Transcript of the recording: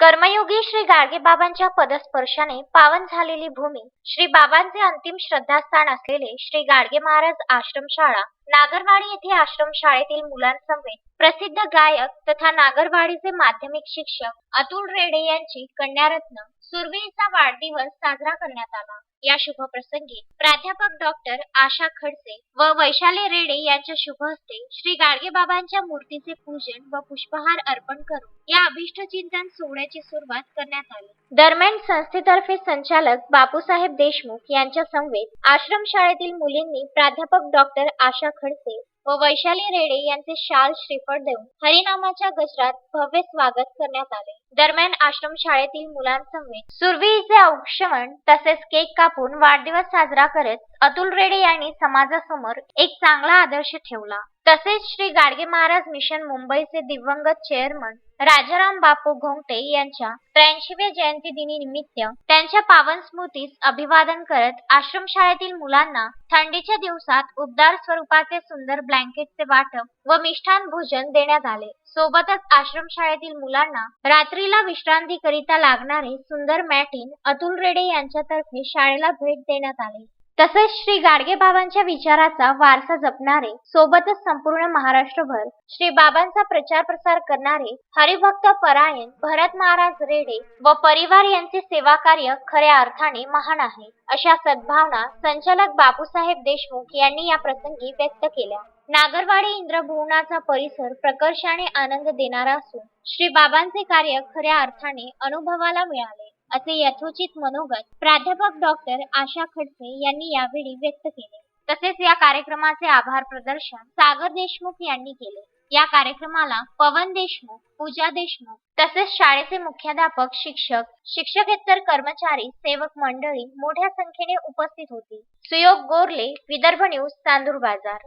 कर्मयोगी श्री गाडगेबाबांच्या पदस्पर्शाने पावन झालेली भूमी श्री बाबांचे अंतिम श्रद्धास्थान असलेले श्री गाडगे महाराज आश्रमशाळा नागरवाडी येथे आश्रमशाळेतील मुलांसमवेत प्रसिद्ध गायक तथा नागरवाडीचे माध्यमिक शिक्षक अतुल रेडे यांची कन्यारत्न सुरभीचा वाढदिवस साजरा करण्यात आला. या शुभप्रसंगी प्राध्यापक डॉक्टर आशा खडसे व वैशाली रेडे यांच्या शुभ हस्ते श्री गाडगेबाबांच्या मूर्तीचे पूजन व पुष्पहार अर्पण करून या अभिष्ट चिंतन सोहळ्याची सुरुवात करण्यात आली. दरम्यान संस्थेतर्फे संचालक बापूसाहेब देशमुख यांच्या समवेत आश्रमशाळेतील मुलींनी प्राध्यापक डॉक्टर आशा खडसे व वैशाली रेडे यांचे शाल श्रीफळ देऊन हरिनामाच्या गजरात भव्य स्वागत करण्यात आले. दरम्यान आश्रम शाळेतील मुलांसमवेत सुरवीचे औक्षवण तसेच केक कापून वाढदिवस साजरा करत अतुल रेडे यांनी समाजासमोर एक चांगला आदर्श ठेवला. तसेच श्री गाडगे महाराज मिशन मुंबईचे दिवंगत चेअरमन राजाराम बापू घोंगटे यांच्या त्र्याऐंशीव्या जयंती दिनी निमित्त त्यांच्या पावन स्मृतीस अभिवादन करत आश्रमशाळेतील मुलांना थंडीच्या दिवसात उबदार स्वरूपाचे सुंदर ब्लँकेटचे वाटप व मिष्ठान भोजन देण्यात आले. सोबतच आश्रमशाळेतील मुलांना रात्रीला विश्रांती करिता लागणारे सुंदर मॅटिन अतुल रेडे यांच्यातर्फे शाळेला भेट देण्यात आली. तसेच श्री गाडगे बाबांच्या विचाराचा वारसा जपणारे सोबतच संपूर्ण महाराष्ट्रभर श्री बाबांचा प्रचार प्रसार करणारे हरिभक्त परायण भरत महाराज रेडे व परिवार यांचे सेवा कार्य खऱ्या अर्थाने महान आहे अशा सद्भावना संचालक बापूसाहेब देशमुख यांनी या प्रसंगी व्यक्त केल्या. नागरवाडी इंद्रभुवनाचा परिसर प्रकर्षाने आनंद देणारा असून श्री बाबांचे कार्य खऱ्या अर्थाने अनुभवाला मिळाले. असे यथोचित मनोगत प्राध्यापक डॉक्टर आशा खडसे यांनी यावेळी व्यक्त केले. तसेच या कार्यक्रमाचे आभार प्रदर्शन सागर देशमुख यांनी केले. या कार्यक्रमाला पवन देशमुख पूजा देशमुख तसेच शाळेचे मुख्याध्यापक शिक्षक शिक्षकेतर कर्मचारी सेवक मंडळी मोठ्या संख्येने उपस्थित होती. सुयोग गोरले विदर्भ न्यूज चांदूर बाजार.